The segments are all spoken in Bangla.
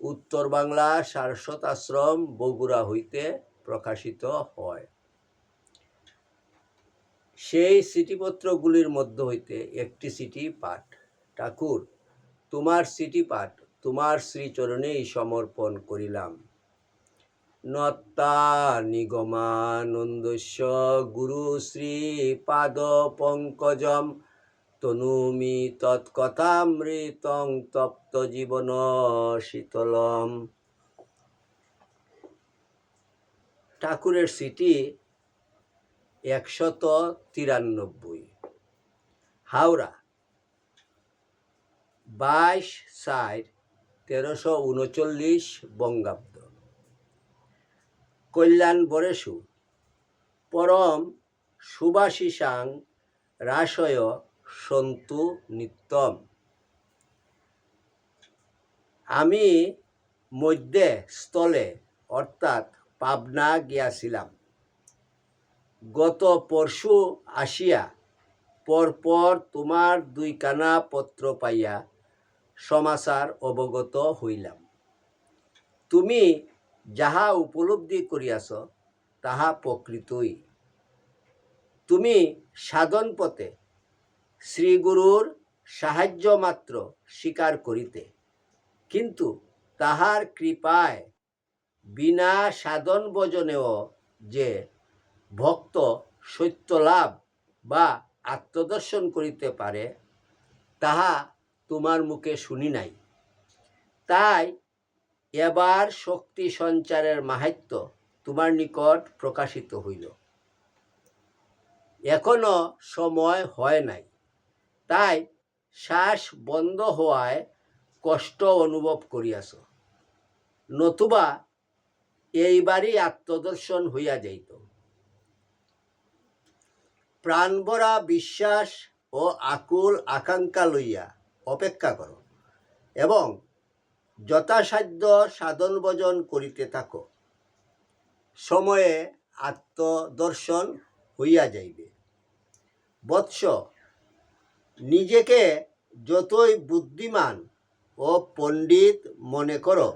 উত্তর বাংলা সারস্বত আশ্রম বগুড়া হইতে প্রকাশিত হয়। সেই চিঠিপত্রগুলির মধ্য হইতে একটি চিঠি পাঠ। ঠাকুর, তোমার চিঠি পাঠ, তোমার শ্রীচরণেই সমর্পণ করিলাম। নত্তা নিগমানন্দস্য গুরু শ্রী পাদ পঙ্কজম তনুমি তৎকথামৃতং তপ্ত জীবন শীতলম। ঠাকুরের সিটি একশত তিরানব্বই। হাওড়া, বাইশ সাইড তেরোশো উনচল্লিশ বঙ্গাব্দ। কল্যাণ বরেশু পরম সুভাষিসাং রাসয় সন্তু নিত্যম। আমি মধ্যে স্থলে, অর্থাৎ পাবনা গিয়াছিলাম। গত পরশু আসিয়া পরপর তোমার দুই কানা পত্র পাইয়া সমাচার অবগত হইলাম। তুমি যাহা উপলব্ধি করিয়াছ, তাহা প্রকৃতই। তুমি সাধন পথে শ্রীগুরুর সাহায্য মাত্র স্বীকার করিতে। কিন্তু তাহার কৃপায় বিনা সাধন ভজনেও যে ভক্ত সত্য লাভ বা আত্মদর্শন করিতে পারে, তাহা তোমার মুখে শুনি নাই। তাই এবার শক্তি সঞ্চারের মাহাত্য তোমার নিকট প্রকাশিত হইল। এখনও সময় হয় নাই। তাই শ্বাস বন্ধ হওয়ায় কষ্ট অনুভব করিয়াছ নতুবা এইবারই আত্মদর্শন হইয়া যাইত। প্রাণভরা বিশ্বাস ও আকুল আকাঙ্ক্ষা লইয়া অপেক্ষা করো এবং যথাসাধ্য সাধন ভজন করিতে থাকো। সময়ে আত্মদর্শন হইয়া যাইবে। বৎস নিজেকে যতই বুদ্ধিমান ও পণ্ডিত মনে করো,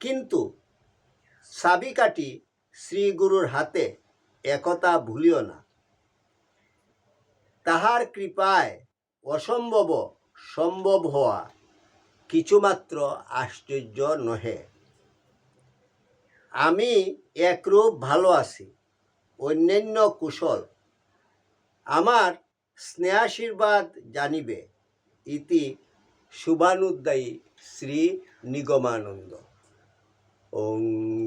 কিন্তু চাবিকাঠি শ্রীগুরুর হাতে একতা ভুলিও না। তাহার কৃপায় অসম্ভব সম্ভব হওয়া কিছুমাত্র আশ্চর্য নহে। আমি একরূপ ভালো আছি, অন্যান্য কুশল আমার স্নেহাশীর্বাদ জানিবে। ইতি শুভানুদ্দায়ী শ্রী নিগমানন্দ। ওং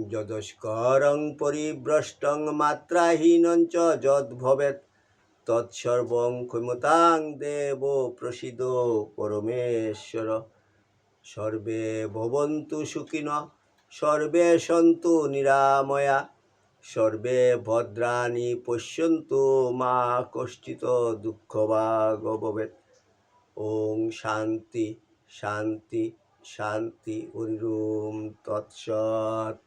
যদস্করং পরিভ্রষ্টং মাত্রাহীনঞ্চ যদ্ভবেৎ। তৎসর্বং ক্ষমতাং দেব প্রসিদ পরমেশ্বর। সর্বে ভবন্তু সুখিন, সর্বে সন্তু নিরাময়া। সর্বে ভদ্রাণী পশ্যন্ত মা কষ্টিত দুঃখ বা ভবেত ওং শান্তি শান্তি শান্তি হরিম তৎসৎ।